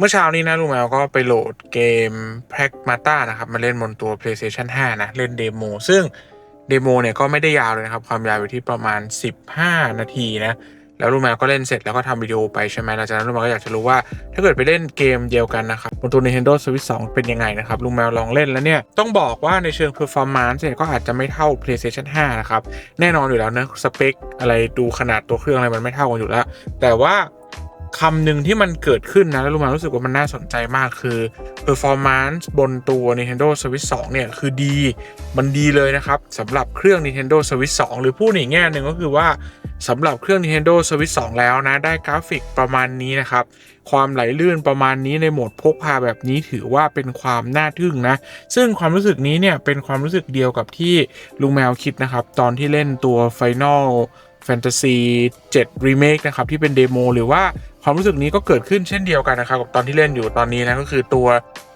เมื่อเช้านี้นะลุงแมวก็ไปโหลดเกม p r a g m a t a นะครับ มาเล่นบนตัว PlayStation 5 นะ เล่นเดโมซึ่งเดโมเนี่ยก็ไม่ได้ยาวเลยนะครับ ความยาวอยู่ที่ประมาณ 15 นาทีนะ แล้วลุงแมวก็เล่นเสร็จแล้วก็ทำวิดีโอไปใช่ไหมหลังจากนั้นลุงแมวก็อยากจะรู้ว่า ถ้าเกิดไปเล่นเกมเดียวกันนะครับบนตัว Nintendo Switch 2 เป็นยังไงนะครับลุงแมวลองเล่นแล้วเนี่ยต้องบอกว่าในเชิง performance เนี่ยก็อาจจะไม่เท่า PlayStation 5 นะครับแน่นอนอยู่แล้วนะสเปคอะไรดูขนาดตัวเครื่องอะไรมันไม่เท่ากันอยู่แล้ว แต่ว่า คำหนึ่งที่มันเกิดขึ้นนะ แล้วลุงมารู้สึกว่ามันน่าสนใจมากคือ performance บนตัว Nintendo Switch 2 เนี่ย คือดี มันดีเลยนะครับสำหรับเครื่อง Nintendo Switch 2 หรือพูดอีกแง่หนึ่งก็คือว่าสำหรับเครื่อง Nintendo Switch 2 แล้วนะ ได้กราฟิกประมาณนี้นะครับ ความไหลลื่นประมาณนี้ในโหมดพกพาแบบนี้ถือว่าเป็นความน่าทึ่งนะ ซึ่งความรู้สึกนี้เนี่ยเป็นความรู้สึกเดียวกับที่ลุงแมวคิดนะครับ ตอนที่เล่นตัว Final Fantasy 7 Remake นะครับที่เป็นเดโมหรือว่าความรู้สึกนี้ก็เกิดขึ้นเช่นเดียวกันนะครับกับตอนที่เล่นอยู่ตอนนี้นะก็คือตัว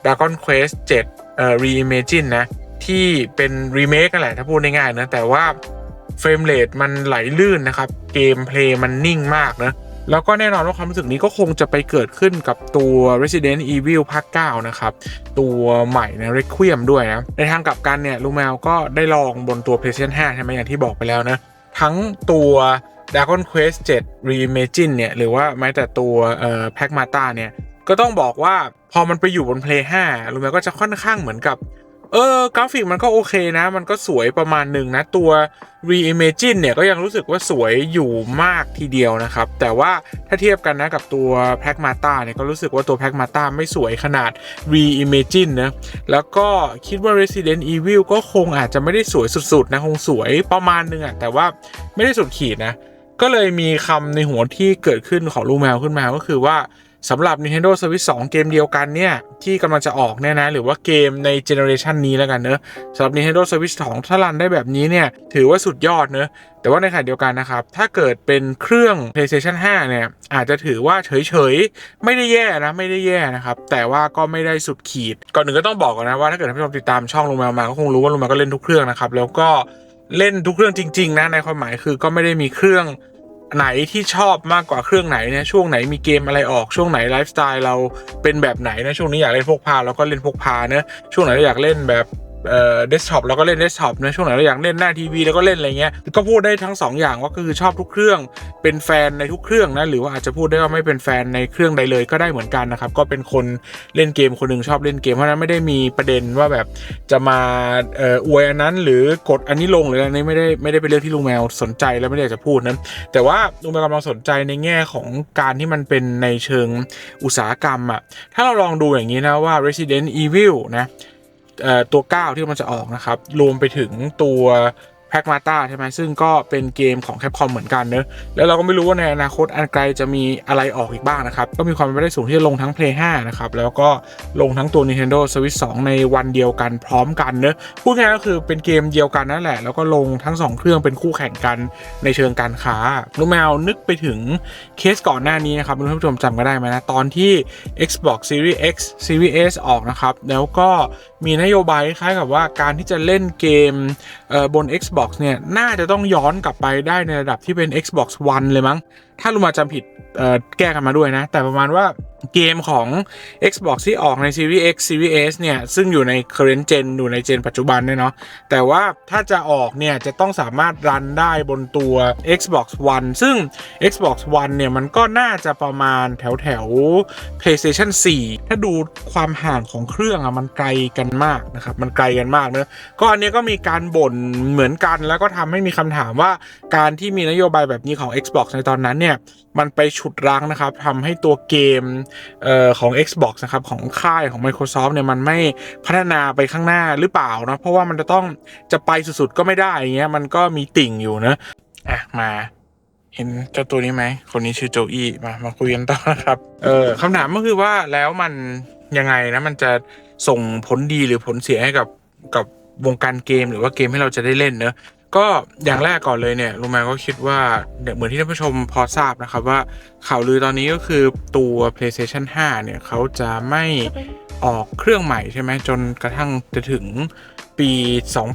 Dragon Quest 7เอ่อ Reimagine นะที่เป็นรีเมคกันแหละถ้าพูดง่ายๆนะแต่ว่าเฟรมเรทมันไหลลื่นนะครับเกมเพลย์มันนิ่งมากนะแล้วก็แน่นอนว่าความรู้สึกนี้ก็คงจะไปเกิดขึ้นกับตัว Resident Evil ภาค 9 นะครับ ตัวใหม่นะ Requiem ด้วยนะ ในทางกลับกันเนี่ยลูแมวก็ได้ลองบนตัว PlayStation 5 ใช่ไหมอย่างที่บอกไปแล้วนะ ทั้งตัว Dragon Quest 7 Reimagine เนี่ย หรือว่าแม้แต่ตัวเอ่อ Pac Mata เนี่ย ก็ต้องบอกว่าพอมันไปอยู่บน Play 5ลูแมวก็จะค่อนข้างเหมือนกับ เออกราฟิกมันก็โอเคนะ มันก็สวยประมาณหนึ่งนะ ตัว Reimagine เนี่ยก็ยังรู้สึกว่าสวยอยู่มากทีเดียวนะครับ แต่ว่าถ้าเทียบกันนะกับตัว p a c m a t a เนี่ยก็รู้สึกว่าตัว p a c m a t a ไม่สวยขนาด Reimagine นะ แล้วก็คิดว่า Resident Evil ก็คงอาจจะไม่ได้สวยสุดๆนะ คงสวยประมาณนึงอะแต่ว่าไม่ได้สุดขีดนะ ก็เลยมีคำในหัวที่เกิดขึ้นของลูกแมวขึ้นมาก็คือว่า สำหรับ Nintendo Switch 2 เกมเดียวกันเนี่ย ที่กำลังจะออกเนี่ยนะ หรือว่าเกมในเจเนอเรชันนี้แล้วกันเนอะสำหรับ Nintendo Switch 2 ถ้ารันได้แบบนี้เนี่ย ถือว่าสุดยอดเนอะแต่ว่าในขณะเดียวกันนะครับ ถ้าเกิดเป็นเครื่อง PlayStation 5 เนี่ย อาจจะถือว่าเฉยๆ ไม่ได้แย่นะ ไม่ได้แย่นะครับ แต่ว่าก็ไม่ได้สุดขีด ก่อนหนึ่งก็ต้องบอกก่อนนะว่าถ้าเกิดท่านผู้ชมติดตามช่องลุงมวมาก็คงรู้ว่าลุงมวก็เล่นทุกเครื่องนะครับแล้วก็เล่นทุกเครื่องจริง ๆ นะในความหมายคือก็ไม่ได้มีเครื่อง ไหนที่ชอบมากกว่าเครื่องไหนเนี่ยช่วงไหนมีเกมอะไรออกช่วงไหนไลฟ์สไตล์เราเป็นแบบไหนนะช่วงนี้อยากเล่นพกพาเราก็เล่นพกพาเนะช่วงไหนเราอยากเล่นแบบ เอ่อเดสก์ท็อปเราก็เล่นเดสก์ท็อปในช่วงไหนเราอยากเล่นหน้าทีวีเราก็เล่นอะไรเงี้ยก็พูดได้ทั้งสองอย่างว่าก็คือชอบทุกเครื่องเป็นแฟนในทุกเครื่องนะหรือว่าอาจจะพูดได้ว่าไม่เป็นแฟนในเครื่องใดเลยก็ได้เหมือนกันนะครับก็เป็นคนเล่นเกมคนหนึ่งชอบเล่นเกมเพราะฉะนั้นไม่ได้มีประเด็นว่าแบบจะมาเอ่ออวยอันนั้น หรือกดอันนี้ลงหรืออะไรนี้ไม่ได้ไม่ได้เป็นเรื่องที่ลุงแมวสนใจและไม่ได้จะพูดนะแต่ว่าลุงแมวกำลังสนใจในแง่ของการที่มันเป็นในเชิงอุตสาหกรรมอะถ้าเราลองดูอย่างนี้นะว่า Resident Evil นะ ตัว 9 ที่มันจะออกนะครับ รวมไปถึงตัว แพ็กมาตาใช่ไหมซึ่งก็เป็นเกมของแคปคอมเหมือนกันเนอะแล้วเราก็ไม่รู้ว่าในอนาคตอันไกลจะมีอะไรออกอีกบ้างนะครับ ก็มีความเป็นไปได้สูงที่จะลงทั้ง Play 5 นะครับ แล้วก็ลงทั้งตัว Nintendo Switch 2 ในวันเดียวกันพร้อมกันเนอะพูดง่ายก็คือเป็นเกมเดียวกันนั่นแหละ แล้วก็ลงทั้ง 2 เครื่องเป็นคู่แข่งกันในเชิงการค้าลูกแมวนึกไปถึงเคสก่อนหน้านี้นะครับคุณผู้ชมจำกันได้ไหมนะตอนที่ Xbox Series X Series S ออกนะครับแล้วก็มีนโยบายคล้ายกับว่าการที่จะเล่นเกมเบน Xbox เนี่ย น่าจะต้องย้อนกลับไปได้ในระดับที่เป็น Xbox One เลยมั้งถ้าลุงมาจำผิดแก้กันมาด้วยนะ แต่ประมาณว่าเกมของ Xbox ที่ออกใน Series X Series S เนี่ย ซึ่งอยู่ใน current gen อยู่ในเจนปัจจุบันเนี่ยเนาะแต่ว่าถ้าจะออกเนี่ย จะต้องสามารถรันได้บนตัว Xbox One ซึ่ง Xbox One เนี่ย มันก็น่าจะประมาณแถวแถว PlayStation 4 ถ้าดูความห่างของเครื่องอะมันไกลกันมากนะครับ มันไกลกันมากเนะก็อันนี้ก็มีการบ่นเหมือนกัน แล้วก็ทำให้มีคำถามว่าการที่มีนโยบายแบบนี้ของ Xbox ในตอนนั้นเนี่ยมันไปฉุดรั้งนะครับทำให้ตัวเกมเอ่อของ Xbox นะครับของค่ายของ Microsoft เนี่ยมันไม่พัฒนาไปข้างหน้าหรือเปล่านะเพราะว่ามันจะต้องจะไปสุดๆก็ไม่ได้อย่างเงี้ยมันก็มีติ่งอยู่นะอะมาเห็นเจ้าตัวนี้ไหม คนนี้ชื่อโจอี้มา มาคุยกันต่อนะครับ เออคำถามก็คือว่าแล้วมันยังไงนะ มันจะส่งผลดีหรือผลเสียให้กับกับวงการเกมหรือว่าเกมให้เราจะได้เล่นเนอะ ก็อย่างแรกก่อนเลยเนี่ยลุงแมวก็คิดว่าเนี่ยเหมือนที่ท่านผู้ชมพอทราบนะครับว่าข่าวลือตอนนี้ก็คือตัว PlayStation 5 เนี่ยเขาจะไม่ออกเครื่องใหม่ใช่ไหมจนกระทั่งจะถึงปี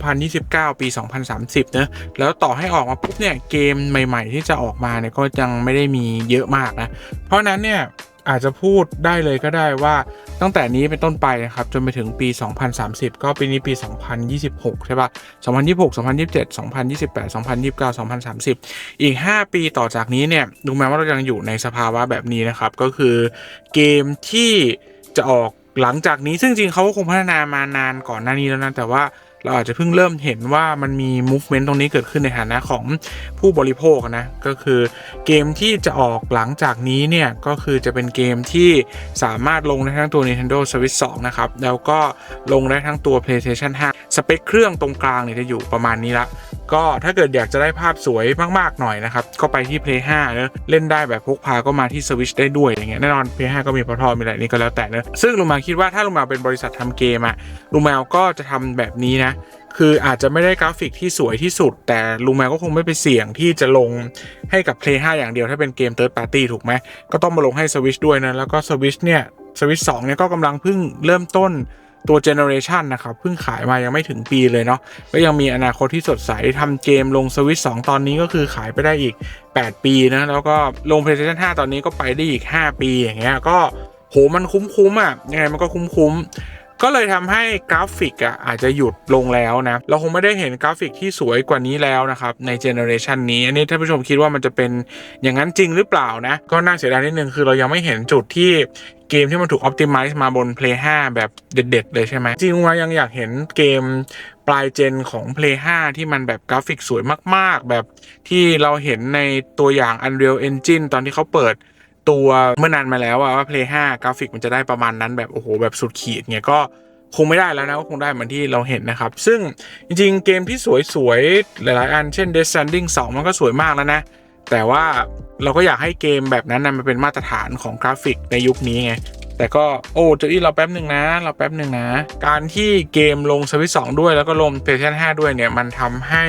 2029 ปี 2030เนอะแล้วต่อให้ออกมาปุ๊บเนี่ยเกมใหม่ ๆ ที่จะออกมาเนี่ยก็ยังไม่ได้มีเยอะมากนะ เพราะนั้นเนี่ย อาจจะพูดได้เลยก็ได้ว่าตั้งแต่นี้เป็นต้นไปนะครับจนไปถึงปี 2030 ก็ปีนี้ปี 2026 ใช่ปะ2026 2027 2028 2029 2030 อีก 5 ปีต่อจากนี้เนี่ยดูแม้ว่าเรายังอยู่ในสภาวะแบบนี้นะครับ ก็คือเกมที่จะออกหลังจากนี้ซึ่งจริงเขาก็คงพัฒนา มานานก่อนหน้านี้แล้วนะแต่ว่า เราอาจจะเพิ่งเริ่มเห็นว่ามันมี movement ตรงนี้เกิดขึ้นในฐานะของผู้บริโภคนะ ก็คือเกมที่จะออกหลังจากนี้เนี่ย ก็คือจะเป็นเกมที่สามารถลงได้ทั้งตัว Nintendo Switch 2 นะครับ แล้วก็ลงได้ทั้งตัว PlayStation 5 สเปคเครื่องตรงกลางเนี่ยจะอยู่ประมาณนี้ละ ก็ถ้าเกิดอยากจะได้ภาพสวยมากๆหน่อยนะครับ ก็ไปที่ Play 5เนะเล่นได้แบบพกพาก็มาที่ Switch ได้ด้วยอย่างเงี้ยแน่นอน Play 5ก็มีพอทอมีอะไรนี่ก็แล้วแต่เนอะซึ่งลุงมาคิดว่าถ้าลุงมาเป็นบริษัททำเกมอะลุงแมวก็จะทำแบบนี้นะคืออาจจะไม่ได้กราฟิกที่สวยที่สุด แต่ลุงแมวก็คงไม่ไปเสี่ยงที่จะลงให้กับ Play 5 อย่างเดียวถ้าเป็นเกม Third Party ถูกไหมก็ต้องมาลงให้ Switch ด้วยนะ แล้วก็ Switch เนี่ย Switch 2เนี่ยก็กำลังเพิ่งเริ่มต้น ตัวเจเนอเรชันนะครับเพิ่งขายมายังไม่ถึงปีเลยเนาะก็ยังมีอนาคตที่สดใสทำเกมลงสวิตสองตอนนี้ก็คือขายไปได้อีก 8 ปีนะแล้วก็ลง PlayStation 5 ตอนนี้ก็ไปได้อีก 5 ปีอย่างเงี้ยก็โหมันคุ้มๆอะยังไงมันก็คุ้มๆ ก็เลยทำให้กราฟิกอะอาจจะหยุดลงแล้วนะ เราคงไม่ได้เห็นกราฟิกที่สวยกว่านี้แล้วนะครับ ในเจเนอเรชันนี้ อันนี้ท่านผู้ชมคิดว่ามันจะเป็นอย่างนั้นจริงหรือเปล่านะ ก็น่าเสียดายนิดนึงคือเรายังไม่เห็นจุดที่เกมที่มันถูก optimize มาบน Play 5 แบบเด็ด ๆ เลยใช่ไหมจริงๆว่ายังอยากเห็นเกมปลายเจนของ Play 5 ที่มันแบบกราฟิกสวยมาก ๆ แบบที่เราเห็นในตัวอย่าง Unreal Engine ตอนที่เขาเปิด ตัวเมื่อนานมาแล้วว่า Play 5 กราฟิกมันจะได้ประมาณนั้นแบบโอ้โหแบบสุดขีดเงี้ยก็คงไม่ได้แล้วนะก็คงได้เหมือนที่เราเห็นนะครับ ซึ่งจริงๆ เกมที่สวยๆ หลายๆ อันเช่น Death Stranding 2 มันก็สวยมากแล้วนะ แต่ว่าเราก็อยากให้เกมแบบนั้นนะมันเป็นมาตรฐานของกราฟิกในยุคนี้ไง แต่ก็โอ้เจออี้เราแป๊บหนึ่งนะ เราแป๊บหนึ่งนะ การที่เกมลงสวิตสองด้วยแล้วก็ลง PlayStation 5 ด้วยเนี่ยมันทำให้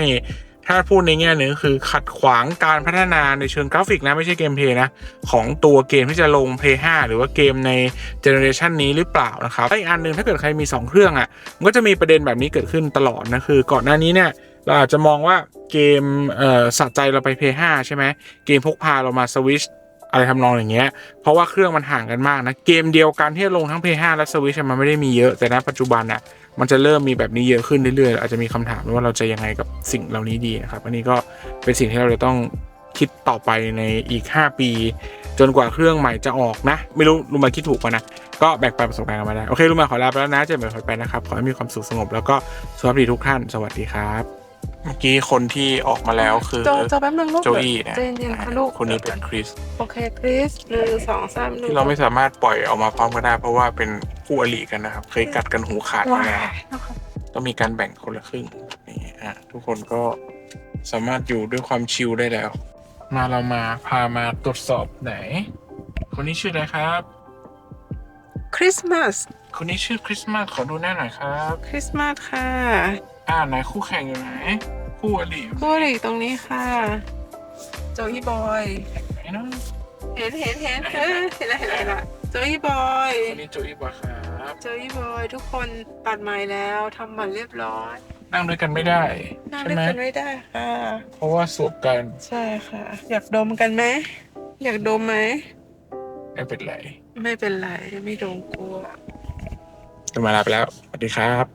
ถ้าพูดในแง่หนึ่งคือขัดขวางการพัฒนาในเชิงกราฟิกนะ ไม่ใช่เกมเพย์นะ ของตัวเกมที่จะลง Play 5 หรือว่าเกมในเจเนอเรชันนี้หรือเปล่านะครับอีกอันหนึ่งถ้าเกิดใครมี 2 เครื่องอะ่ะมันก็จะมีประเด็นแบบนี้เกิดขึ้นตลอดนะคือ ก่อนหน้านี้เนี่ยเราอาจจะมองว่าเกมเสะใจเราไป Play 5 ใช่ไหมเกมพกพาเรามาสวิชอะไรทำนองอย่างเงี้ย เพราะว่าเครื่องมันห่างกันมากนะ เกมเดียวกันที่ลงทั้ง Play 5 และ Switch มันไม่ได้มีเยอะ แต่ณปัจจุบันอะ มันจะเริ่มมีแบบนี้เยอะขึ้นเรื่อยๆ อาจจะมีคำถามว่าเราจะยังไงกับสิ่งเหล่านี้ดีนะครับ อันนี้ก็เป็นสิ่งที่เราจะต้องคิดต่อไปในอีก 5 ปี จนกว่าเครื่องใหม่จะออกนะ ไม่รู้ลุงมาคิดถูกป่ะนะ ก็แบ่งปันประสบการณ์กันมาได้ โอเคลุงมาขอลาไปแล้วนะเจอกันใหม่ขอไปนะครับ ขอให้มีความสุขสงบแล้วก็สุขภาพดีทุกท่าน สวัสดีครับเมื่อกี้คนที่ออกมาแล้วคือโจโจแป๊บนึงลูกโจอี้นะเจนเย็นค่ะลูกคนนี้เป็นคริส โอเคคริสหนึ่งสองสามหนึ่งที่เราไม่สามารถปล่อยออกมาพร้อมกันได้เพราะว่าเป็น คู่อริกันนะครับ เคยกัดกันหูขาดว้ามาแล้วยนะคะต้องมีการแบ่งคนละครึ่งนี่อะทุกคนก็สามารถอยู่ด้วยความชิลได้แล้ว มาเรามาพามาตรวจสอบไหน คนนี้ชื่ออะไรครับคริสต์มาสคนนี้ชื่อคริสต์มาสขอดูหน้าหน่อยครับคริสต์มาสค่ะ อ่าไหนคู่แข่งอยู่ไหน คู่อริอยู่ไหนคู่หลีตรงนี้ค่ะ โจอี้บอยเนาะเห็นเห็นเห็นเออเห็นแล้วเห็นแล้วเห็นแล้วโจอี้บอยคนนี้โจอี้บอยครั บโจอี้บอยทุกคนตัดใหม่แล้วทำหมันเรียบร้อยนั่งด้วยกันไม่ได้นั่งใช่ด้วยไหมกันไม่ได้ค่ะ เพราะว่าสวบกันใช่ค่ะ อยากดมกันไหมอยากดมไหม ไม่เป็นไรไม่เป็นไรไม่ดมกลัวกันมาลาไปแล้วสวัสดีครับ